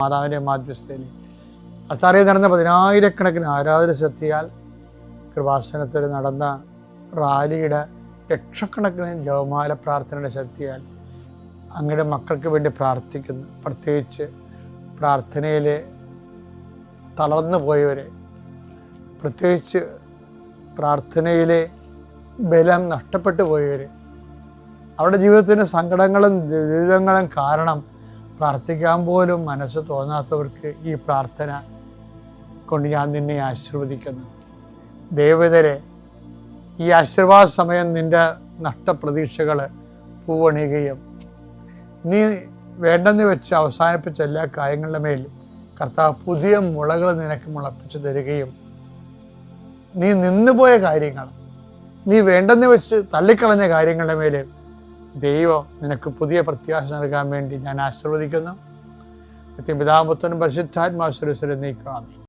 മാതാവിന്റെ മാധ്യസ്ഥയിൽ. അച്ചാറിയിൽ നടന്ന പതിനായിരക്കണക്കിന് ആരാധന ശക്തിയാൽ കൃപാസനത്തിൽ നടന്ന റാലിയുടെ ലക്ഷക്കണക്കിന് ജവമാല പ്രാർത്ഥനയുടെ ശക്തിയാൽ അങ്ങയുടെ മക്കൾക്ക് വേണ്ടി പ്രാർത്ഥിക്കുന്നു. പ്രത്യേകിച്ച് പ്രാർത്ഥനയിൽ തളർന്നു പോയവരെ പ്രത്യേകിച്ച് പ്രാർത്ഥനയിലെ ബലം നഷ്ടപ്പെട്ടു പോയവർ അവരുടെ ജീവിതത്തിന്റെ സങ്കടങ്ങളും ദുരിതങ്ങളും കാരണം പ്രാർത്ഥിക്കാൻ പോലും മനസ്സ് തോന്നാത്തവർക്ക് ഈ പ്രാർത്ഥന കൊണ്ട് ഞാൻ നിന്നെ ആശീർവദിക്കുന്നു. ദേവതരെ ഈ ആശീർവാദ സമയം നിന്റെ നഷ്ടപ്രതീക്ഷകൾ പൂവണിയുകയും നീ വേണ്ടെന്ന് വെച്ച് അവസാനിപ്പിച്ച എല്ലാ കാര്യങ്ങളുടെ മേൽ കർത്താവ് പുതിയ മുളകൾ നിനക്ക് മുളപ്പിച്ച് തരികയും നീ നിന്നുപോയ കാര്യങ്ങൾ നീ വേണ്ടെന്ന് വെച്ച് തള്ളിക്കളഞ്ഞ കാര്യങ്ങളുടെ മേൽ ദൈവം നിനക്ക് പുതിയ പ്രത്യാശ നൽകാൻ വേണ്ടി ഞാൻ ആശീർവദിക്കുന്നു. പിതാമത്വനും പരിശുദ്ധാത്മാശ്വരസ്വരം നീക്കാം